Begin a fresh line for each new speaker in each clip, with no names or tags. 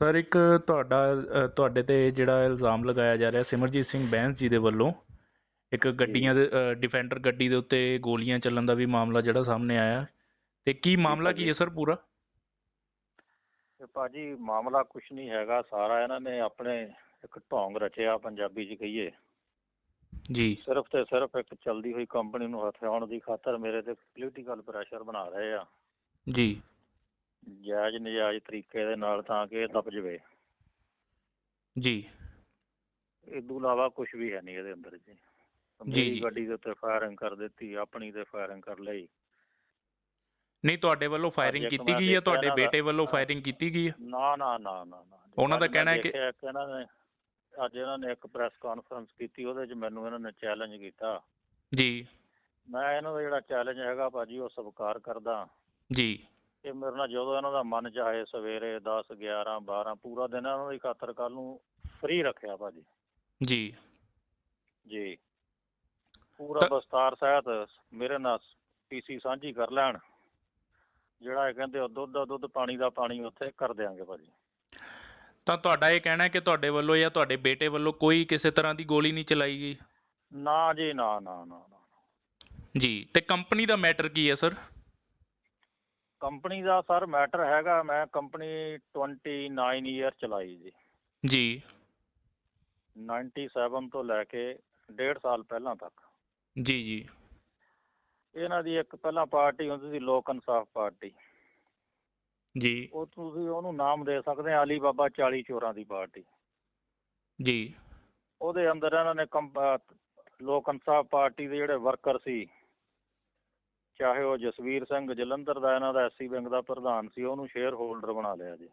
Sir ਇੱਕ ਤੁਹਾਡਾ ਤੁਹਾਡੇ ਤੇ ਜਿਹੜਾ ਇਲਜ਼ਾਮ ਲਗਾਇਆ ਜਾ ਰਿਹਾ ਸਿਮਰਜੀਤ ਸਿੰਘ ਬੈਂਸ ਜੀ ਦੇ ਵੱਲੋਂ। ਇੱਕ ਗੱਡੀਆਂ ਦੇ ਡਿਫੈਂਡਰ ਗੱਡੀ ਦੇ ਉੱਤੇ ਗੋਲੀਆਂ ਚੱਲਣ ਦਾ ਵੀ ਮਾਮਲਾ ਜਿਹੜਾ ਸਾਹਮਣੇ ਆਇਆ। ਤੇ ਕੀ ਮਾਮਲਾ ਕੀ ਹੈ ਸਰ ਪੂਰਾ?
ਭਾਜੀ ਮਾਮਲਾ ਕੁਝ ਨਹੀਂ ਹੈਗਾ। ਸਾਰਾ ਇਹਨਾਂ ਨੇ ਆਪਣੇ ਇੱਕ ਢੋਂਗ ਰਚਿਆ ਪੰਜਾਬੀ 'ਚ ਕਹੀਏ।
ਜੀ।
ਸਿਰਫ ਤੇ ਸਿਰਫ ਇੱਕ ਚਲਦੀ ਹੋਈ ਕੰਪਨੀ ਨੂੰ ਹਥਿਆਉਣ ਦੀ ਖਾਤਰ ਮੇਰੇ ਤੇ ਪੋਲੀਟੀਕਲ ਪ੍ਰੈਸ਼ਰ ਬਣਾ ਰਹੇ ਆ।
ਜੀ।
ਜਾਇਜ਼ ਨਜਾਇਜ਼ ਤਰੀਕੇ ਦੇ ਨਾਲ ਤਾਂ ਕਿ ਇਹ ਦਬ ਜਵੇ।
ਜੀ।
ਇਸ ਤੋਂ ਇਲਾਵਾ ਕੁਝ ਵੀ ਹੈ ਨਹੀਂ ਇਹਦੇ ਅੰਦਰ ਜੀ।
ਜੀ,
ਮੇਰੀ
ਜੀ।
ਗੱਡੀ ਦੇ ਉੱਤੇ ਫਾਇਰਿੰਗ ਕਰ ਦਿੱਤੀ ਆਪਣੀ ਤੇ ਫਾਇਰਿੰਗ ਕਰ ਲਈ।
ਨਹੀਂ ਤੁਹਾਡੇ ਵੱਲੋਂ ਫਾਇਰਿੰਗ
ਇੱਕ
ਕੀਤੀ
ਮੈਂ
ਗਈ ਹੈ
ਦੇਖਿਆ
ਤੁਹਾਡੇ ਬੇਟੇ ਵੱਲੋਂ। ਫਾਇਰਿੰਗ ਕੀਤੀ ਗਈ ਹੈ
ਨਾ ਨਾ ਨਾ ਨਾ ਨਾ।
ਉਹਨਾਂ ਦਾ
ਅੱਜ ਮੈਂ
ਕਹਿਣਾ ਹੈ ਕਿ-
ਦੇਖਿਆ ਇਹਨਾਂ ਨੇ ਅੱਜ ਇਹਨਾਂ ਨੇ ਇੱਕ ਪ੍ਰੈਸ ਕਾਨਫਰੰਸ ਕੀਤੀ ਉਹਦੇ 'ਚ ਮੈਨੂੰ ਇਹਨਾਂ ਨੇ ਚੈਲੰਜ ਕੀਤਾ।
ਜੀ।
ਮੈਂ ਇਹਨਾਂ ਦਾ ਜਿਹੜਾ ਚੈਲੰਜ ਹੈਗਾ ਭਾਜੀ ਉਹ ਸਵੀਕਾਰ ਕਰਦਾ।
ਜੀ।
ਕਿ ਮੇਰੇ ਨਾਲ ਜਦੋਂ ਇਹਨਾਂ ਦਾ ਮਨ ਚਾਹੇ ਸਵੇਰੇ 10 11 12 ਪੂਰਾ ਦਿਨ ਇਹਨਾਂ ਦੀ ਖਾਤਰ ਕੱਲ ਨੂੰ ਫ੍ਰੀ ਰੱਖਿਆ ਭਾਜੀ।
ਜੀ।
ਜੀ। ਪੂਰਾ ਦਸਤਾਰ ਸਹਿਤ ਮੇਰੇ ਨਾਲ ਪੀਸੀ ਸਾਂਝੀ ਕਰ ਲੈਣ। ਜਿਹੜਾ ਇਹ ਕਹਿੰਦੇ ਉਹ ਦੁੱਧ ਦਾ ਦੁੱਧ ਪਾਣੀ ਦਾ ਪਾਣੀ ਉੱਥੇ ਕਰ ਦਿਆਂਗੇ ਭਾਜੀ।
ਤਾਂ ਤੁਹਾਡਾ ਇਹ ਕਹਿਣਾ ਹੈ ਕਿ ਤੁਹਾਡੇ ਵੱਲੋਂ ਜਾਂ ਤੁਹਾਡੇ ਬੇਟੇ ਵੱਲੋਂ ਕੋਈ ਕਿਸੇ ਤਰ੍ਹਾਂ ਦੀ ਗੋਲੀ ਨਹੀਂ ਚਲਾਈ ਗਈ?
ਨਾ ਜੀ ਨਾ ਨਾ ਨਾ ਨਾ।
ਜੀ। ਤੇ ਕੰਪਨੀ ਦਾ ਮੈਟਰ ਕੀ ਹੈ ਸਰ
ਕੰਪਨੀ ਦਾ ਸਰ ਮੈਟਰ ਹੈਗਾ ਮੈਂ ਕੰਪਨੀ 29 ਇਅਰ ਚਲਾਈ ਜੀ।
ਜੀ।
97 ਤੋਂ ਲੈ ਕੇ ਡੇਢ ਸਾਲ ਪਹਿਲਾਂ ਤੱਕ।
ਜੀ ਜੀ।
ਇਹਨਾਂ ਦੀ ਇੱਕ ਪਹਿਲਾਂ ਪਾਰਟੀ ਹੁੰਦੀ ਸੀ ਲੋਕ ਇਨਸਾਫ ਪਾਰਟੀ।
ਜੀ।
ਉਹ ਤੁਸੀਂ ਉਹਨੂੰ ਨਾਮ ਦੇ ਸਕਦੇ ਆ ਅਲੀ ਬਾਬਾ 40 ਚੋਰਾਂ ਦੀ ਪਾਰਟੀ।
ਜੀ।
ਉਹਦੇ ਅੰਦਰ ਇਹਨਾਂ ਨੇ ਲੋਕ ਇਨਸਾਫ ਪਾਰਟੀ ਦੇ ਜਿਹੜੇ ਵਰਕਰ ਸੀ ਚਾਹੇ ਉਹ ਜਸਵੀਰ ਸਿੰਘ ਜਲੰਧਰ ਦਾ ਇਹਨਾਂ ਦਾ ਐਸਸੀ ਬੈਂਕ ਦਾ ਪ੍ਰਧਾਨ ਸੀ ਉਹਨੂੰ ਸ਼ੇਅਰ ਹੋਲਡਰ ਬਣਾ ਲਿਆ ਜੀ।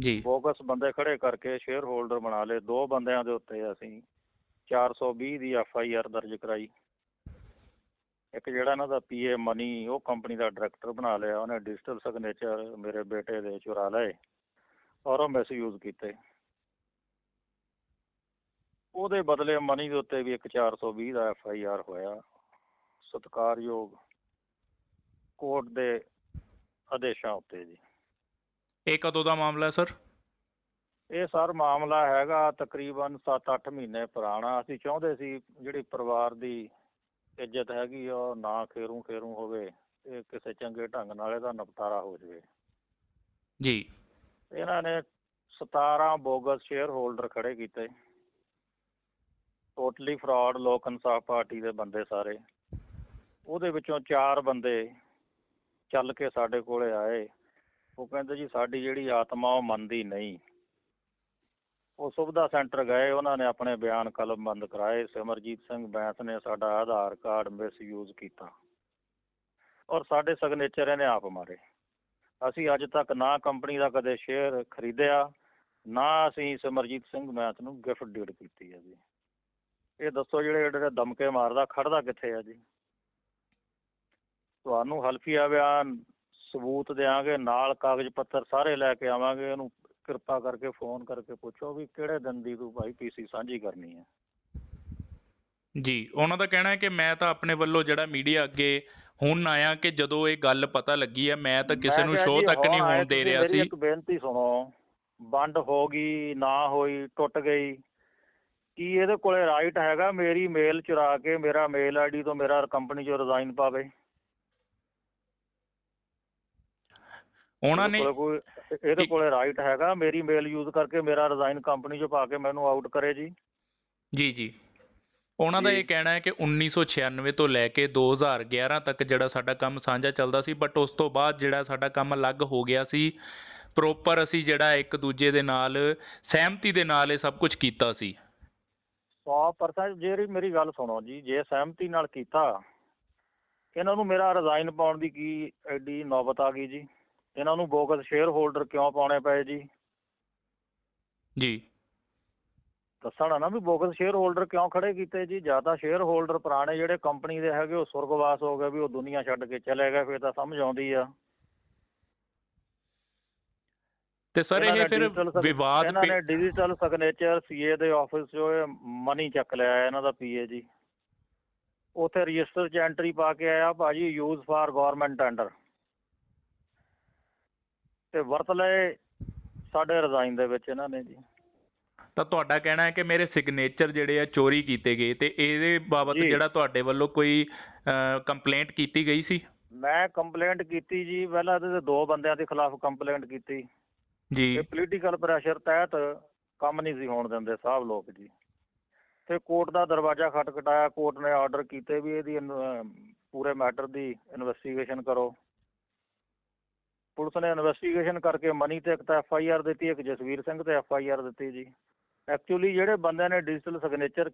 ਜੀ।
ਬੋਗਸ ਬੰਦੇ ਖੜੇ ਕਰਕੇ ਸ਼ੇਅਰ ਹੋਲਡਰ ਬਣਾ ਲਏ। ਦੋ ਬੰਦਿਆਂ ਦੇ ਉੱਤੇ ਅਸੀਂ 420 ਦੀ ਐਫ ਆਈ ਆਰ ਦਰਜ ਕਰਾਈ। ਇੱਕ ਜਿਹੜਾ ਇਹਨਾਂ ਦਾ ਪੀਏ ਮਨੀ ਉਹ ਕੰਪਨੀ ਦਾ ਡਾਇਰੈਕਟਰ ਬਣਾ ਲਿਆ। ਉਹਨੇ ਡਿਜੀਟਲ ਸਿਗਨੇਚਰ ਮੇਰੇ ਬੇਟੇ ਦੇ ਚੁਰਾ ਲਏ ਔਰ ਉਹ ਮਿਸਯੂਜ਼ ਕੀਤੇ। ਉਹਦੇ ਬਦਲੇ ਮਨੀ ਦੇ ਉੱਤੇ ਵੀ ਇੱਕ 420 ਦਾ ਐਫ ਆਈ ਆਰ ਹੋਇਆ। ਸਤਿਕਾਰਯੋਗ ਕੋਰਟ ਦੇ ਆਦੇਸ਼ਾਂ ਉੱਤੇ ਜੀ।
ਇਹ ਕਦੋਂ ਦਾ ਮਾਮਲਾ ਹੈ ਸਰ?
ਇਹ ਸਰ ਮਾਮਲਾ ਹੈਗਾ ਤਕਰੀਬਨ 7-8 ਮਹੀਨੇ ਪੁਰਾਣਾ। ਅਸੀਂ ਚਾਹੁੰਦੇ ਸੀ ਜਿਹੜੀ ਪਰਿਵਾਰ ਦੀ ਇੱਜ਼ਤ ਹੈਗੀ ਉਹ ਨਾ ਖੇਰੂ ਖੇਰੂ ਹੋਵੇ ਇਹ ਕਿਸੇ ਚੰਗੇ ਢੰਗ ਨਾਲ ਇਹਦਾ ਨਿਪਟਾਰਾ ਹੋ ਜਾਵੇ।
ਜੀ।
ਇਹਨਾਂ ਨੇ 17 ਬੋਗਸ ਸ਼ੇਅਰ ਹੋਲਡਰ ਖੜੇ ਕੀਤੇ। ਟੋਟਲੀ ਫਰਾਡ ਲੋਕ ਇਨਸਾਫ ਪਾਰਟੀ ਦੇ ਬੰਦੇ ਸਾਰੇ। ਉਹਦੇ ਵਿੱਚੋਂ ਚਾਰ ਬੰਦੇ ਚੱਲ ਕੇ ਸਾਡੇ ਕੋਲੇ ਆਏ। ਉਹ ਕਹਿੰਦੇ ਜੀ ਸਾਡੀ ਜਿਹੜੀ ਆਤਮਾ ਉਹ ਮੰਨਦੀ ਨਹੀਂ। ਉਹ ਸੁਵਿਧਾ ਸੈਂਟਰ ਗਏ, ਉਹਨਾਂ ਨੇ ਆਪਣੇ ਬਿਆਨ ਕਲਮਬੰਦ ਕਰਾਏ। ਸਿਮਰਜੀਤ ਸਿੰਘ ਬੈਂਸ ਨੇ ਸਾਡਾ ਆਧਾਰ ਕਾਰਡ ਮਿਸਯੂਜ਼ ਕੀਤਾ। ਔਰ ਸਾਡੇ ਸਿਗਨੇਚਰ ਇਹਨੇ ਆਪ ਮਾਰੇ। ਅਸੀਂ ਅੱਜ ਤੱਕ ਨਾ ਕੰਪਨੀ ਦਾ ਕਦੇ ਸ਼ੇਅਰ ਖਰੀਦਿਆ, ਨਾ ਅਸੀਂ ਸਿਮਰਜੀਤ ਸਿੰਘ ਬੈਂਸ ਨੂੰ ਗਿਫਟ ਡੀਡ ਕੀਤੀ ਹੈ ਜੀ। ਇਹ ਦੱਸੋ ਜਿਹੜੇ ਜਿਹੜੇ ਦਮਕੇ ਮਾਰਦਾ ਖੜਦਾ ਕਿੱਥੇ ਆ ਜੀ? ਤੁਹਾਨੂੰ ਹਲਫੀਆ ਬਿਆਨ ਸਬੂਤ ਦੇਾਂਗੇ ਨਾਲ ਕਾਗਜ਼ ਪੱਤਰ ਸਾਰੇ ਲੈ ਕੇ ਆਵਾਂਗੇ ਇਹਨੂੰ ਕਿਰਪਾ ਕਰਕੇ ਫੋਨ ਕਰਕੇ ਪੁੱਛੋ ਵੀ ਕਿਹੜੇ ਦਿਨ ਦੀ ਤੂੰ ਭਾਈ ਪੀਸੀ ਸਾਂਝੀ ਕਰਨੀ ਹੈ।
ਜੀ ਉਹਨਾਂ ਦਾ ਕਹਿਣਾ ਹੈ ਕਿ ਮੈਂ ਤਾਂ ਆਪਣੇ ਵੱਲੋਂ ਜਿਹੜਾ ਮੀਡੀਆ ਅੱਗੇ ਹੁਣ ਆਇਆ ਕਿ ਜਦੋਂ ਇਹ ਗੱਲ ਪਤਾ ਲੱਗੀ ਹੈ ਮੈਂ ਤਾਂ ਕਿਸੇ ਨੂੰ ਸ਼ੋਅ ਤੱਕ ਨਹੀਂ
ਹੁਣ
ਦੇ ਰਿਹਾ
ਮੇਰੀ
ਸੀ।
ਇੱਕ ਬੇਨਤੀ ਸੁਣੋ ਵੰਡ ਹੋ ਗਈ ਨਾ ਹੋਈ ਟੁੱਟ ਗਈ ਕੀ ਇਹਦੇ ਕੋਲੇ ਰਾਈਟ ਹੈਗਾ ਮੇਰੀ ਮੇਲ ਚੁਰਾ ਕੇ ਮੇਰਾ ਮੇਲ ਆਈਡੀ ਤੋਂ ਮੇਰਾ ਕੰਪਨੀ ਚੋਂ ਰਿਜ਼ਾਈਨ ਪਾਵੇ?
ਉਹਨਾਂ ਨੇ
ਇਹਦੇ ਕੋਲੇ ਰਾਈਟ ਹੈਗਾ। ਮੇਰੀ ਮੇਲ ਯੂਜ਼ ਕਰਕੇ ਮੇਰਾ ਰਿਜ਼ਾਈਨ ਕੰਪਨੀ ਚੋਂ ਪਾ ਕੇ ਮੈਨੂੰ ਆਊਟ ਕਰੇ ਜੀ।
ਜੀ ਜੀ। ਉਹਨਾਂ ਦਾ। ਇਹ ਕਹਿਣਾ ਹੈ ਕਿ 1996 ਤੋਂ ਲੈ ਕੇ 2011 ਤੱਕ ਜਿਹੜਾ ਸਾਡਾ ਕੰਮ ਸਾਂਝਾ ਚੱਲਦਾ ਸੀ ਬਟ ਉਸ ਤੋਂ ਬਾਅਦ ਜਿਹੜਾ ਸਾਡਾ ਕੰਮ ਅਲੱਗ ਹੋ ਗਿਆ ਸੀ ਪ੍ਰੋਪਰ ਅਸੀਂ ਜਿਹੜਾ ਇੱਕ ਦੂਜੇ ਦੇ ਨਾਲ ਸਹਿਮਤੀ ਦੇ ਨਾਲ ਇਹ ਸਭ ਕੁਝ ਕੀਤਾ ਸੀ।
100% ਜਿਹੜੀ ਮੇਰੀ ਗੱਲ ਸੁਣੋ ਜੀ ਜੇ ਸਹਿਮਤੀ ਨਾਲ ਕੀਤਾ ਇਹਨਾਂ ਨੂੰ ਮੇਰਾ ਰਿਜ਼ਾਈਨ ਪਾਉਣ ਦੀ ਕੀ ਐਡੀ ਨੌਬਤ ਆ ਗਈ ਜੀ। ਇਹਨਾਂ ਨੂੰ ਬੋਗਸ ਸ਼ੇਅਰ ਹੋਲਡਰ ਕਿਉਂ ਪਾਉਣੇ ਪਏ ਜੀ?
ਜੀ।
ਦੱਸਣਾ ਨਾ ਵੀ ਬੋਗਸ ਸ਼ੇਅਰ ਹੋਲਡਰ ਕਿਉਂ ਖੜੇ ਕੀਤੇ ਜੀ? ਜਾਂ ਤਾਂ ਸ਼ੇਅਰ ਹੋਲਡਰ ਪੁਰਾਣੇ ਜਿਹੜੇ ਕੰਪਨੀ ਦੇ ਹੈਗੇ ਉਹ ਸੁਰਗਵਾਸ ਹੋ ਗਏ ਵੀ ਉਹ ਦੁਨੀਆ ਛੱਡ ਕੇ ਚਲੇ ਗਏ ਫਿਰ ਤਾਂ ਸਮਝ ਆਉਂਦੀ ਆ।
ਤੇ ਸਰ ਇਹ ਫਿਰ ਵਿਵਾਦ
ਇਹਨਾਂ ਨੇ ਡਿਜੀਟਲ ਸਿਗਨੇਚਰ ਸੀਏ ਦੇ ਆਫਿਸ ਇਹ ਮਨੀ ਚੱਕ ਲਿਆ ਇਹਨਾਂ ਦਾ ਪੀਏ ਜੀ। ਉਥੇ ਰਜਿਸਟਰ 'ਚ ਐਂਟਰੀ ਪਾ ਕੇ ਆਇਆ ਭਾਜੀ ਯੂਜ਼ ਫਾਰ ਗਵਰਨਮੈਂਟ ਟੈਂਡਰ ਤੇ ਵਰਤ ਲਏ ਸਾਡੇ ਰਿਜ਼ਾਈਨ ਦੇ ਵਿੱਚ ਇਹਨਾਂ ਨੇ ਜੀ।
ਤਾਂ ਤੁਹਾਡਾ ਕਹਿਣਾ ਹੈ ਕਿ ਮੇਰੇ ਸਿਗਨੇਚਰ ਜਿਹੜੇ ਆ ਚੋਰੀ ਕੀਤੇ ਗਏ ਤੇ ਇਹਦੇ ਬਾਬਤ
ਜੀ।
ਜਿਹੜਾ ਤੁਹਾਡੇ ਵੱਲੋਂ ਕੋਈ ਕੰਪਲੇਂਟ ਕੀਤੀ ਗਈ ਸੀ?
ਮੈਂ ਕੰਪਲੇਂਟ ਕੀਤੀ ਜੀ ਪਹਿਲਾਂ ਇਹਦੇ ਤੇ ਦੋ ਬੰਦਿਆਂ ਦੇ ਖਿਲਾਫ ਕੰਪਲੇਂਟ ਕੀਤੀ।
ਜੀ।
ਇਹ ਪੋਲੀਟੀਕਲ ਪ੍ਰੈਸ਼ਰ ਤਹਿਤ ਕੰਮ ਨਹੀਂ ਸੀ ਹੋਣ ਦਿੰਦੇ ਸਾਹਿਬ ਲੋਕ ਜੀ। ਤੇ ਕੋਰਟ ਦਾ ਦਰਵਾਜ਼ਾ ਖਟਖਟਾਇਆ ਕੋਰਟ ਨੇ ਆਰਡਰ ਕੀਤੇ ਵੀ ਇਹਦੀ ਇਨ- ਅਹ ਪੂਰੇ ਮੈਟਰ ਦੀ ਇਨਵੈਸਟੀਗੇਸ਼ਨ ਕਰੋ। ਪੁਲਿਸ ਨੇ ਇਨਵੈਸਟੀਗੇਸ਼ਨ ਕਰਕੇ ਮਨੀ ਤੇ ਇੱਕ ਤਾਂ ਐਫ ਆਈ ਆਰ ਦਿੱਤੀ ਇੱਕ ਜਸਵੀਰ ਸਿੰਘ ਤੇ ਐਫ ਆਈ ਆਰ ਦਿੱਤੀ ਜੀ। ਐਕਚੁਅਲੀ ਜਿਹੜੇ ਬੰਦਿਆਂ ਨੇ ਡਿਜੀਟਲ ਸਿਗਨੇਚਰ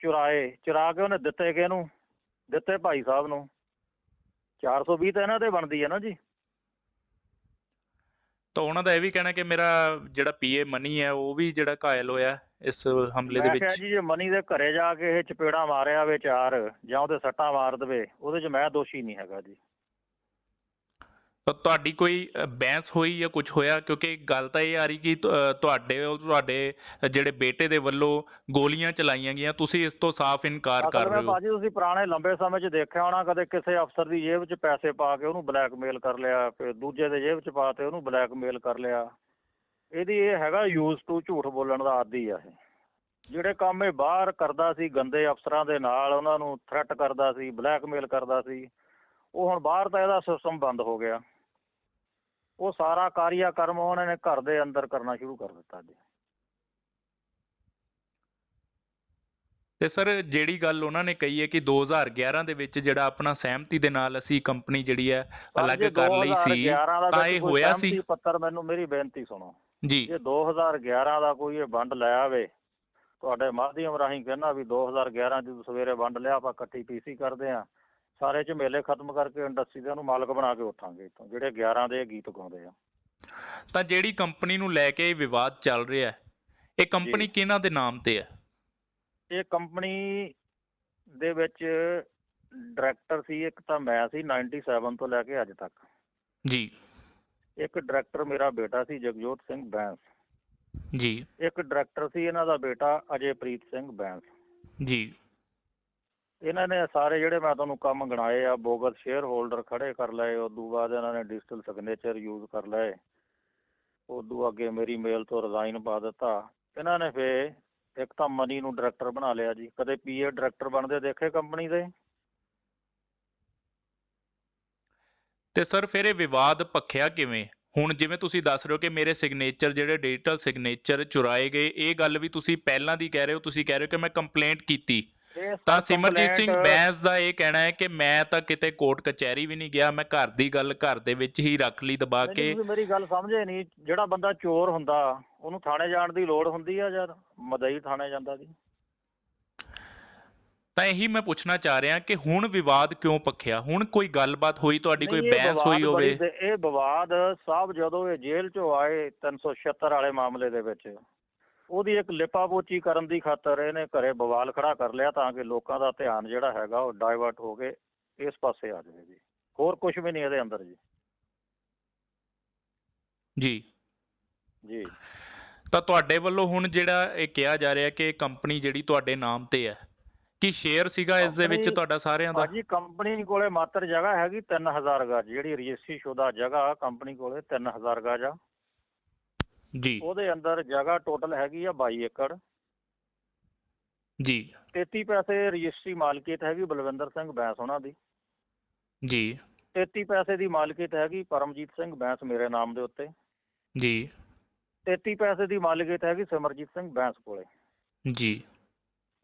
ਚੁਰਾਏ ਚੁਰਾ ਕੇ ਉਹਨੇ ਦਿੱਤੇ ਕਿਹਨੂੰ? ਦਿੱਤੇ ਭਾਈ ਸਾਹਿਬ ਨੂੰ। 420 ਤਾਂ ਇਹਨਾਂ ਤੇ ਬਣਦੀ ਹੈ ਨਾ ਜੀ।
ਤਾਂ ਉਹਨਾਂ ਦਾ ਇਹ ਵੀ ਕਹਿਣਾ ਕਿ ਮੇਰਾ ਜਿਹੜਾ ਪੀਏ ਮਨੀ ਹੈ ਉਹ ਵੀ ਜਿਹੜਾ ਘਾਇਲ ਹੋਇਆ ਇਸ ਹਮਲੇ ਦੇ
ਮੈਂ ਕਿਹਾ
ਵਿੱਚ।
ਜੀ ਜੇ ਮਨੀ ਦੇ ਘਰੇ ਜਾ ਕੇ ਇਹ ਚਪੇੜਾ ਮਾਰਿਆ ਵੇ ਚਾਰ ਜਾਂ ਉਹਦੇ ਸੱਟਾਂ ਮਾਰ ਦੇਵੇ ਉਹਦੇ 'ਚ ਮੈਂ ਦੋਸ਼ੀ ਨਹੀਂ ਹੈਗਾ ਜੀ।
ਤੁਹਾਡੀ ਕੋਈ ਬਹਿਸ ਹੋਈ ਜਾਂ ਕੁਝ ਹੋਇਆ? ਕਿਉਂਕਿ ਗੱਲ ਤਾਂ ਇਹ ਆ ਰਹੀ ਕਿ ਤੁਹਾਡੇ ਔਰ ਤੁਹਾਡੇ ਜਿਹੜੇ ਬੇਟੇ ਦੇ ਵੱਲੋਂ ਗੋਲੀਆਂ ਚਲਾਈਆਂ ਗਈਆਂ ਤੁਸੀਂ ਇਸ ਤੋਂ ਸਾਫ਼ ਇਨਕਾਰ ਕਰ ਰਹੇ ਹੋ?
ਭਾਜੀ ਤੁਸੀਂ ਪੁਰਾਣੇ ਲੰਬੇ ਸਮੇਂ 'ਚ ਦੇਖਿਆ ਹੋਣਾ ਕਦੇ ਕਿਸੇ ਅਫਸਰ ਦੀ ਜੇਬ 'ਚ ਪੈਸੇ ਪਾ ਕੇ ਉਹਨੂੰ ਬਲੈਕਮੇਲ ਕਰ ਲਿਆ ਫਿਰ ਦੂਜੇ ਦੇ ਜੇਬ 'ਚ ਪਾ ਤੇ ਉਹਨੂੰ ਬਲੈਕਮੇਲ ਕਰ ਲਿਆ। ਇਹਦੀ ਇਹ ਹੈਗਾ ਯੂਜ਼ ਟੂ ਝੂਠ ਬੋਲਣ ਦਾ ਆਦੀ ਆ ਇਹ। ਜਿਹੜੇ ਕੰਮ ਇਹ ਬਾਹਰ ਕਰਦਾ ਸੀ ਗੰਦੇ ਅਫਸਰਾਂ ਦੇ ਨਾਲ ਉਹਨਾਂ ਨੂੰ ਥ੍ਰੈਟ ਕਰਦਾ ਸੀ ਬਲੈਕਮੇਲ ਕਰਦਾ ਸੀ ਉਹ ਹੁਣ ਬਾਹਰ ਤਾਂ ਇਹਦਾ ਸਿਸਟਮ ਬੰਦ ਹੋ ਗਿਆ। ਉਹ ਸਾਰਾ ਕਾਰਿਆ ਕਰਮ ਉਹਨਾਂ ਨੇ ਘਰ ਦੇ ਅੰਦਰ ਕਰਨਾ ਸ਼ੁਰੂ ਕਰ ਦਿੱਤਾ ਜੀ
ਤੇ ਸਰ ਜਿਹੜੀ ਗੱਲ ਉਹਨਾਂ ਨੇ ਕਹੀ ਹੈ ਕਿ 2011 ਦੇ ਵਿੱਚ ਜਿਹੜਾ ਆਪਣਾ ਸਹਿਮਤੀ ਦੇ ਨਾਲ ਅਸੀਂ ਕੰਪਨੀ ਜਿਹੜੀ ਹੈ ਅਲੱਗ ਕਰ ਲਈ ਸੀ
2011 ਦਾ
ਤਾਂ ਇਹ ਹੋਇਆ ਸੀ।
ਪੱਤਰ ਮੈਨੂੰ ਮੇਰੀ ਬੇਨਤੀ ਸੁਣੋ।
ਜੀ।
ਜੇ 2011 ਦਾ ਕੋਈ ਇਹ ਵੰਡ ਲੈ ਆਵੇ ਤੁਹਾਡੇ ਮਾਧਿਅਮ ਰਾਹੀਂ ਕਹਿਣਾ ਵੀ 2011 ਜਦੋਂ ਸਵੇਰੇ ਵੰਡ ਲਿਆ ਆਪਾਂ ਇਕੱਠੀ ਪੀਸੀ ਕਰਦੇ ਆ ਸਾਰੇ ਝਮੇਲੇ ਖਤਮ ਕਰਕੇ ਇੰਡਸਟਰੀ ਦੇ ਨੂੰ ਮਾਲਕ ਬਣਾ ਕੇ ਉੱਠਾਂਗੇ ਇੱਥੋਂ ਜਿਹੜੇ 11 ਦੇ ਗੀਤ ਗਾਉਂਦੇ ਆ।
ਤਾਂ ਜਿਹੜੀ ਕੰਪਨੀ ਨੂੰ ਲੈ ਕੇ ਵਿਵਾਦ ਚੱਲ ਰਿਹਾ ਹੈ ਇਹ ਕੰਪਨੀ। ਕਿਹਨਾਂ ਦੇ ਨਾਮ ਤੇ ਹੈ?
ਇਹ ਕੰਪਨੀ ਦੇ ਵਿੱਚ ਡਾਇਰੈਕਟਰ ਸੀ ਇੱਕ ਤਾਂ ਮੈਂ ਸੀ 97 ਤੋਂ ਲੈ ਕੇ ਅੱਜ ਤੱਕ।
ਜੀ।
ਇੱਕ ਡਾਇਰੈਕਟਰ ਮੇਰਾ ਬੇਟਾ ਸੀ ਜਗਜੋਤ ਸਿੰਘ ਬੈਂਸ।
ਜੀ।
ਇੱਕ ਡਾਇਰੈਕਟਰ ਸੀ ਇਹਨਾਂ ਦਾ ਬੇਟਾ ਅਜੇਪ੍ਰੀਤ ਸਿੰਘ ਬੈਂਸ।
ਜੀ।
ਇਹਨਾਂ ਨੇ ਸਾਰੇ ਜਿਹੜੇ ਮੈਂ ਤੁਹਾਨੂੰ ਕੰਮ ਗਣਾਏ ਆ ਬੋਗਸ ਸ਼ੇਅਰ ਹੋਲਡਰ ਖੜ੍ਹੇ ਕਰ ਲਏ ਉਦੋਂ ਬਾਅਦ ਇਹਨਾਂ ਨੇ ਡਿਜੀਟਲ ਸਿਗਨੇਚਰ ਯੂਜ਼ ਕਰ ਲਏ ਉਦੋਂ ਅੱਗੇ ਮੇਰੀ ਮੇਲ ਤੋਂ ਰਿਜ਼ਾਈਨ ਪਾ ਦਿੱਤਾ। ਇਹਨਾਂ ਨੇ ਫਿਰ ਇੱਕ ਤਾਂ ਮਨੀ ਨੂੰ ਡਾਇਰੈਕਟਰ ਬਣਾ ਲਿਆ ਜੀ, ਕਦੇ ਪੀਏ ਡਾਇਰੈਕਟਰ ਬਣਦੇ ਦੇਖੇ ਕੰਪਨੀ ਦੇ?
ਤੇ ਸਰ ਫਿਰ ਇਹ ਵਿਵਾਦ ਭਖਿਆ ਕਿਵੇਂ? ਹੁਣ ਜਿਵੇਂ ਤੁਸੀਂ ਦੱਸ ਰਹੇ ਹੋ ਕਿ ਮੇਰੇ ਸਿਗਨੇਚਰ ਜਿਹੜੇ ਡਿਜੀਟਲ ਸਿਗਨੇਚਰ ਚੁਰਾਏ ਗਏ, ਇਹ ਗੱਲ ਵੀ ਤੁਸੀਂ ਪਹਿਲਾਂ ਦੀ ਕਹਿ ਰਹੇ ਹੋ, ਤੁਸੀਂ ਕਹਿ ਰਹੇ ਹੋ ਕਿ ਮੈਂ ਕੰਪਲੇਂਟ ਕੀਤੀ। ਤਾਂ ਸਿਮਰਜੀਤ ਸਿੰਘ ਬੈਂਸ ਦਾ ਇਹ ਕਹਿਣਾ ਹੈ ਕਿ ਮੈਂ ਤਾਂ ਕਿਤੇ ਕੋਰਟ ਕਚਹਿਰੀ ਵੀ ਨਹੀਂ ਗਿਆ ਮੈਂ ਘਰ ਦੀ ਗੱਲ ਘਰ ਦੇ ਵਿੱਚ ਹੀ ਰੱਖ ਲਈ ਦਬਾ ਕੇ।
ਮੇਰੀ ਗੱਲ ਸਮਝੇ ਨਹੀਂ ਜਿਹੜਾ ਬੰਦਾ ਚੋਰ ਹੁੰਦਾ ਉਹਨੂੰ ਥਾਣੇ ਜਾਣ ਦੀ ਲੋੜ ਹੁੰਦੀ ਆ ਯਾਰ ਮਦਈ ਥਾਣੇ ਜਾਂਦਾ ਜੀ?
ਤਾਂ ਇਹੀ ਮੈਂ ਪੁੱਛਣਾ ਚਾਹ ਰਿਹਾ ਕਿ ਹੁਣ ਵਿਵਾਦ ਕਿਉਂ ਭਖਿਆ ਹੁਣ ਕੋਈ ਗੱਲਬਾਤ ਹੋਈ ਤੁਹਾਡੀ ਕੋਈ ਬਹਿਸ ਹੋਈ ਹੋਵੇ?
ਇਹ ਵਿਵਾਦ ਸਾਹਿਬ ਜਦੋਂ ਇਹ ਜੇਲ੍ਹ ਚੋਂ ਆਏ 376 ਵਾਲੇ ਮਾਮਲੇ ਦੇ ਵਿੱਚ। ਉਹਦੀ ਇੱਕ ਲਿਪਾਪੋਚੀ ਕਰਨ ਦੀ ਖਾਤਰ ਇਹਨੇ ਘਰੇ ਬਵਾਲ ਖੜਾ ਕਰ ਲਿਆ ਤਾਂ ਕਿ ਲੋਕਾਂ ਦਾ ਧਿਆਨ ਜਿਹੜਾ ਹੈਗਾ ਉਹ ਡਾਇਵਰਟ ਹੋ ਕੇ ਇਸ ਪਾਸੇ ਆ ਜਾਵੇ ਜੀ। ਹੋਰ ਕੁਝ ਵੀ ਨਹੀਂ ਇਹਦੇ ਅੰਦਰ ਜੀ।
ਜੀ।
ਜੀ।
ਤਾਂ ਤੁਹਾਡੇ ਵੱਲੋਂ ਹੁਣ ਜਿਹੜਾ ਇਹ ਕਿਹਾ ਜਾ ਰਿਹਾ ਕਿ ਕੰਪਨੀ ਜਿਹੜੀ ਤੁਹਾਡੇ ਨਾਮ ਤੇ ਹੈ ਕੀ ਸ਼ੇਅਰ ਸੀਗਾ ਇਸ ਦੇ ਵਿੱਚ ਤੁਹਾਡਾ ਸਾਰਿਆਂ ਦਾ?
ਭਾਜੀ ਕੰਪਨੀ ਕੋਲੇ ਮਾਤਰ ਜਗ੍ਹਾ ਹੈਗੀ 3000 ਗਜ। ਜਿਹੜੀ ਰਜਿਸਟਰੀ ਸ਼ੁਦਾ ਜਗ੍ਹਾ ਕੰਪਨੀ ਕੋਲੇ 3000 ਗਜ ਆ।
ਜੀ।
ਉਹਦੇ ਅੰਦਰ ਜਗ੍ਹਾ ਟੋਟਲ ਹੈਗੀ ਆ 22 ਏਕੜ।
ਜੀ।
33 ਪੈਸੇ ਰਜਿਸਟਰੀ ਮਾਲਕੀਅਤ ਹੈਗੀ ਬਲਵਿੰਦਰ ਸਿੰਘ ਬੈਂਸ ਉਹਨਾਂ ਦੀ।
ਜੀ।
33 ਪੈਸੇ ਦੀ ਮਾਲਕੀਅਤ ਹੈਗੀ ਪਰਮਜੀਤ ਸਿੰਘ ਬੈਂਸ ਮੇਰੇ ਨਾਮ ਦੇ ਉੱਤੇ।
ਜੀ।
33 ਪੈਸੇ ਦੀ ਮਾਲਕੀਅਤ ਹੈਗੀ ਸਿਮਰਜੀਤ ਸਿੰਘ ਬੈਂਸ ਕੋਲੇ।
ਜੀ।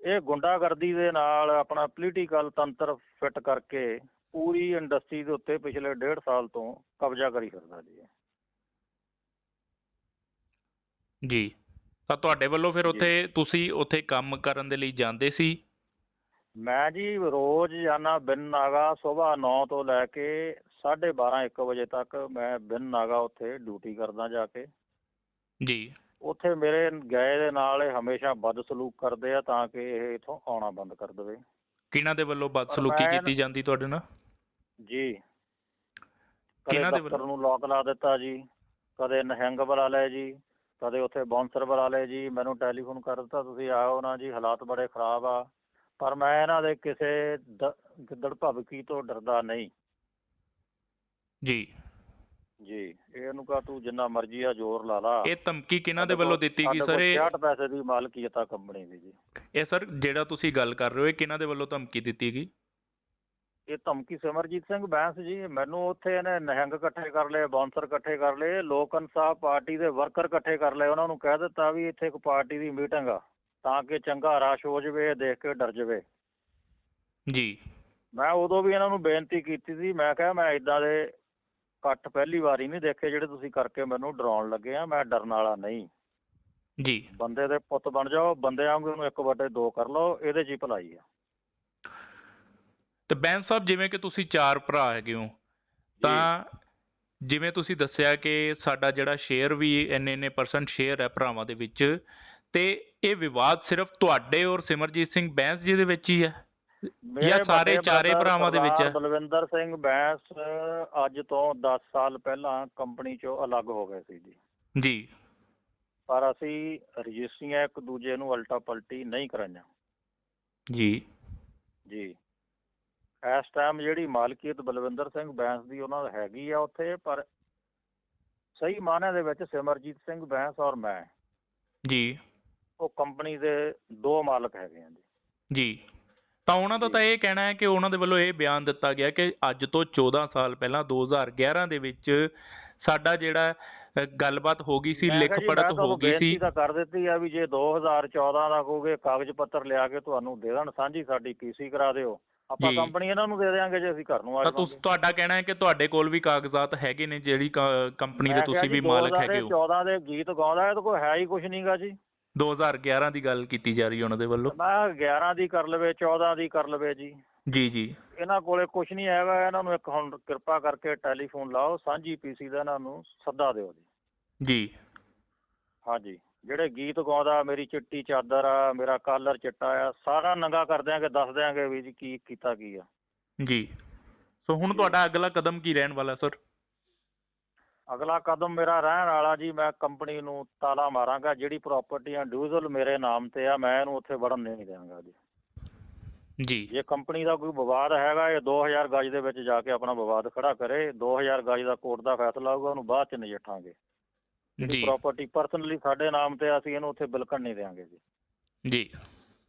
ਇਹ ਗੁੰਡਾਗਰਦੀ ਦੇ ਨਾਲ ਆਪਣਾ ਪੋਲੀਟੀਕਲ ਤੰਤਰ ਫਿੱਟ ਕਰਕੇ ਪੂਰੀ ਇੰਡਸਟਰੀ ਦੇ ਉੱਤੇ ਪਿਛਲੇ ਡੇਢ ਸਾਲ ਤੋਂ ਕਬਜ਼ਾ ਕਰੀ ਫਿਰਦਾ ਜੀ ਇਹ।
ਜੀ। ਤਾਂ ਤੁਹਾਡੇ ਵੱਲੋਂ ਫਿਰ
ਜੀ।
ਉੱਥੇ ਤੁਸੀਂ ਉੱਥੇ ਕੰਮ ਕਰਨ ਦੇ ਲਈ ਜਾਂਦੇ ਸੀ?
ਮੈਂ ਜੀ ਰੋਜ਼ ਜਾਣਾ ਬਿਨ ਨਾਗਾ ਸਵੇਰ 9 ਤੋਂ ਲੈ ਕੇ 12:30 1 ਵਜੇ ਤੱਕ ਮੈਂ ਬਿਨ ਨਾਗਾ ਉੱਥੇ ਡਿਊਟੀ ਕਰਦਾ ਜਾ ਕੇ।
ਜੀ।
ਉੱਥੇ ਮੇਰੇ ਗਏ ਦੇ ਨਾਲ ਇਹ ਹਮੇਸ਼ਾ ਬਦਸਲੂਕ ਕਰਦੇ ਆ ਤਾਂ ਕਿ ਇਹ ਇਥੋਂ ਆਉਣਾ ਬੰਦ ਕਰ ਦੇਵੇ।
ਕਿਹਨਾਂ ਦੇ ਵੱਲੋਂ ਬਦਸਲੂਕੀ
ਮੈਂ-
ਕੀਤੀ ਜਾਂਦੀ ਤੁਹਾਡੇ ਨਾਲ?
ਜੀ। ਕਦੇ
ਕਿਹਨਾਂ ਦੇ
ਦਫ਼ਤਰ
ਵੱਲੋਂ?
ਨੂੰ ਲੋਕ ਲਾ ਦਿੱਤਾ ਜੀ। ਕਦੇ ਨਹਿੰਗ ਬੁਲਾ ਲਏ ਜੀ। ਕਦੇ ਉੱਥੇ ਬੁਲਾ ਲਏ ਜੀ ਮੈਨੂੰ ਟੈਲੀਫੋਨ ਕਰ ਦਿੱਤਾ ਤੁਸੀਂ ਆਓ ਨਾ ਜੀ ਹਾਲਾਤ ਬੜੇ ਖਰਾਬ ਆ ਪਰ ਮੈਂ ਇਹਨਾਂ ਦੇ ਕਿਸੇ ਗਿੱਦੜ ਭਵਕੀ ਤੋਂ ਡਰਦਾ ਨਹੀਂ।
ਜੀ।
ਜੀ ਇਹਨੂੰ ਕਹ ਤੂੰ ਜਿੰਨਾ ਮਰਜ਼ੀ ਆ ਜ਼ੋਰ ਲਾ ਲਾ।
ਇਹ ਧਮਕੀ ਕਿਹਨਾਂ ਦੇ ਵੱਲੋਂ ਦਿੱਤੀ ਗਈ ਸਰ? ਇਹ
60 ਪੈਸੇ ਦੀ ਮਾਲਕੀਅਤ ਆ ਕੰਪਨੀ ਦੀ ਜੀ।
ਇਹ ਸਰ ਜਿਹੜਾ ਤੁਸੀਂ ਗੱਲ ਕਰ ਰਹੇ ਹੋ ਇਹ ਕਿਹਨਾਂ ਦੇ ਵੱਲੋਂ ਧਮਕੀ ਦਿੱਤੀ ਗਈ?
ਇਹ ਧਮਕੀ ਸਿਮਰਜੀਤ ਸਿੰਘ ਬੈਂਸ ਜੀ ਮੈਨੂੰ ਉੱਥੇ ਇਹਨੇ ਨਿਹੰਗ ਇਕੱਠੇ ਕਰ ਲਏ ਬਾਉਂਸਰ ਇਕੱਠੇ ਕਰ ਲਏ ਲੋਕ ਇਨਸਾਫ ਪਾਰਟੀ ਦੇ ਵਰਕਰ ਇਕੱਠੇ ਕਰ ਲਏ ਉਹਨਾਂ ਨੂੰ ਕਹਿ ਦਿੱਤਾ ਵੀ ਇੱਥੇ ਇੱਕ ਪਾਰਟੀ ਦੀ ਮੀਟਿੰਗ ਆ ਤਾਂ ਕਿ ਚੰਗਾ ਰਸ਼ ਹੋ ਜਾਵੇ ਦੇਖ ਕੇ ਡਰ ਜਾਵੇ।
ਜੀ।
ਮੈਂ ਉਦੋਂ ਵੀ ਇਹਨਾਂ ਨੂੰ ਬੇਨਤੀ ਕੀਤੀ ਸੀ ਮੈਂ ਕਿਹਾ ਮੈਂ ਇਦਾਂ ਦੇ ਇਕੱਠ ਪਹਿਲੀ ਵਾਰੀ ਨਹੀਂ ਦੇਖੇ ਜਿਹੜੇ ਤੁਸੀਂ ਕਰਕੇ ਮੈਨੂੰ ਡਰਾਉਣ ਲੱਗੇ ਆ ਮੈਂ ਡਰਨ ਵਾਲਾ ਨਹੀਂ।
ਜੀ।
ਬੰਦੇ ਦੇ ਪੁੱਤ ਬਣ ਜਾਓ ਬੰਦੇ ਵਾਂਗੂ ਇੱਕ ਵਟੇ ਦੋ ਕਰ ਲਓ ਇਹਦੇ 'ਚ ਹੀ ਭਲਾਈ ਆ।
ਤੇ ਬੈਂਸ ਸਾਹਿਬ ਜਿਵੇਂ ਕਿ ਤੁਸੀਂ ਚਾਰ ਭਰਾ ਹੈਗੇ ਹੋ ਤਾਂ ਜਿਵੇਂ ਤੁਸੀਂ ਦੱਸਿਆ ਕਿ ਸਾਡਾ ਜਿਹੜਾ ਸ਼ੇਅਰ ਵੀ ਇੰਨੇ ਇੰਨੇ ਪਰਸੈਂਟ ਸ਼ੇਅਰ ਹੈ ਭਰਾਵਾਂ ਦੇ ਵਿੱਚ ਤੇ ਇਹ ਵਿਵਾਦ ਸਿਰਫ ਤੁਹਾਡੇ ਔਰ ਸਿਮਰਜੀਤ ਸਿੰਘ ਬੈਂਸ ਜੀ ਦੇ ਵਿੱਚ ਹੀ ਹੈ?
ਮੇਰੇ
ਸਾਰੇ ਚਾਰੇ ਭਰਾਵਾਂ ਦੇ ਵਿੱਚ ਹੈ?
ਬਲਵਿੰਦਰ ਸਿੰਘ ਬੈਂਸ ਅੱਜ ਤੋਂ 10 ਸਾਲ ਪਹਿਲਾਂ ਕੰਪਨੀ ਚੋਂ ਅਲੱਗ ਹੋ ਗਏ ਸੀ ਜੀ।
ਜੀ।
ਪਰ ਅਸੀਂ ਰਜਿਸਟਰੀਆਂ ਇੱਕ ਦੂਜੇ ਨੂੰ ਉਲਟਾ ਪਲਟੀ ਨਹੀਂ ਕਰਾਈਆਂ।
ਜੀ।
ਜੀ। ਇਸ ਟਾਈਮ ਜਿਹੜੀ ਮਾਲਕੀਅਤ ਬਲਵਿੰਦਰ ਸਿੰਘ ਬੈਂਸ ਦੀ ਉਹਨਾਂ ਦੀ ਹੈਗੀ ਆ ਉੱਥੇ ਪਰ ਸਹੀ ਮਾਅਨੇ ਦੇ ਵਿੱਚ ਸਿਮਰਜੀਤ ਸਿੰਘ ਬੈਂਸ ਔਰ ਮੈਂ
ਜੀ।
ਉਹ ਕੰਪਨੀ ਦੇ ਦੋ ਮਾਲਕ ਹੈਗੇ ਆ ਜੀ।
ਜੀ। ਤਾਂ ਉਹਨਾਂ ਦਾ ਤਾਂ ਇਹ ਕਹਿਣਾ ਹੈ ਕਿ ਉਹਨਾਂ ਦੇ ਵੱਲੋਂ ਇਹ ਬਿਆਨ ਦਿੱਤਾ ਗਿਆ ਕਿ ਅੱਜ ਤੋਂ 14 ਸਾਲ ਪਹਿਲਾਂ 2011 ਦੇ ਵਿੱਚ ਸਾਡਾ ਜਿਹੜਾ ਗੱਲਬਾਤ ਹੋ ਗਈ ਸੀ ਲਿਖ ਪੜਤ ਹੋ ਗਈ ਸੀ।
ਤਾਂ ਕਰ ਦਿੱਤੀ ਆ ਵੀ ਜੇ 2014 ਦਾ ਕਹੋਗੇ ਕਾਗਜ਼ ਪੱਤਰ ਲਿਆ ਕੇ ਤੁਹਾਨੂੰ ਦੇ ਦੇਣ ਸਾਂਝੀ ਸਾਡੀ ਪੀਸੀ ਕਰਾ ਦਿਓ। ਆਪਾਂ। ਕੰਪਨੀ ਇਹਨਾਂ ਨੂੰ ਦੇ ਦੇਵਾਂਗੇ ਜੇ ਅਸੀਂ ਘਰ ਨੂੰ ਆ
ਤਾਂ ਤੁਸੀਂ ਤੁਹਾਡਾ ਕਹਿਣਾ ਹੈ ਕਿ ਤੁਹਾਡੇ ਕੋਲ ਵੀ ਕਾਗਜ਼ਾਤ ਹੈਗੇ ਨੇ ਜਿਹੜੀ ਕੰਪਨੀ ਦੇ ਤੁਸੀਂ ਵੀ ਮਾਲਕ ਹੈਗੇ ਹੋ।
14 ਦੇ ਗੀਤ ਗਾਉਂਦਾ ਤਾਂ ਕੋਈ ਹੈ ਹੀ ਕੁਝ ਨਹੀਂਗਾ ਜੀ।
2011 ਦੀ ਗੱਲ ਕੀਤੀ ਜਾ ਰਹੀ ਹੈ ਉਹਨਾਂ ਦੇ ਵੱਲੋਂ।
ਮੈਂ 11 ਦੀ ਕਰ ਲਵੇ 14 ਦੀ ਕਰ ਲਵੇ ਜੀ।
ਜੀ ਜੀ।
ਇਹਨਾਂ ਕੋਲੇ ਕੁਝ ਨਹੀਂ ਹੈਗਾ ਇਹਨਾਂ ਨੂੰ ਇੱਕ ਹੁਣ ਕਿਰਪਾ ਕਰਕੇ ਟੈਲੀਫੋਨ ਲਾਓ ਸਾਂਝੀ ਪੀਸੀ ਦਾ ਇਹਨਾਂ ਨੂੰ ਸੱਦਾ ਦਿਓ ਜੀ।
ਜੀ।
ਹਾਂਜੀ। ਜਿਹੜੇ ਗੀਤ ਗਾਉਂਦਾ ਮੇਰੀ ਚਿੱਟੀ ਚਾਦਰ ਆ ਮੇਰਾ ਕਾਲਰ ਚਿੱਟਾ ਆ ਸਾਰਾ ਨੰਗਾ ਕਰ ਦਿਆਂਗੇ ਦੱਸ ਦਿਆਂਗੇ ਵੀ ਜੀ ਕੀ ਕੀਤਾ ਕੀ ਆ।
ਜੀ। ਸੋ ਹੁਣ ਤੁਹਾਡਾ ਅਗਲਾ ਕਦਮ ਕੀ ਰਹਿਣ ਵਾਲਾ ਸਰ?
ਅਗਲਾ ਕਦਮ ਮੇਰਾ ਰਹਿਣ ਵਾਲਾ ਜੀ ਮੈਂ ਕੰਪਨੀ ਨੂੰ ਤਾਲਾ ਮਾਰਾਂਗਾ ਜਿਹੜੀ ਪ੍ਰਾਪਰਟੀਆਂ ਡਿਊਜ਼ਲ ਮੇਰੇ ਨਾਮ ਤੇ ਆ ਮੈਂ ਇਹਨੂੰ ਉੱਥੇ ਵੜਨ ਨਹੀਂ ਦਿਆਂਗਾ ਜੀ।
ਜੀ।
ਜੇ ਕੰਪਨੀ ਦਾ ਕੋਈ ਵਿਵਾਦ ਹੈਗਾ ਇਹ 2000 ਗਜ ਦੇ ਵਿੱਚ ਜਾ ਕੇ ਆਪਣਾ ਵਿਵਾਦ ਖੜਾ ਕਰੇ 2000 ਗਜ ਦਾ ਕੋਰਟ ਦਾ ਫੈਸਲਾ ਆਊਗਾ ਉਹਨੂੰ ਬਾਅਦ ਚ ਨਜਿੱਠਾਂਗੇ।
ਜੀ।
ਪ੍ਰਾਪਰਟੀ ਪਰਸਨਲੀ ਸਾਡੇ ਨਾਮ ਤੇ ਆ, ਅਸੀਂ ਇਹਨੂੰ ਉੱਥੇ ਬਿਲਕਣ ਨਹੀਂ ਦਿਆਂਗੇ ਜੀ।
ਜੀ।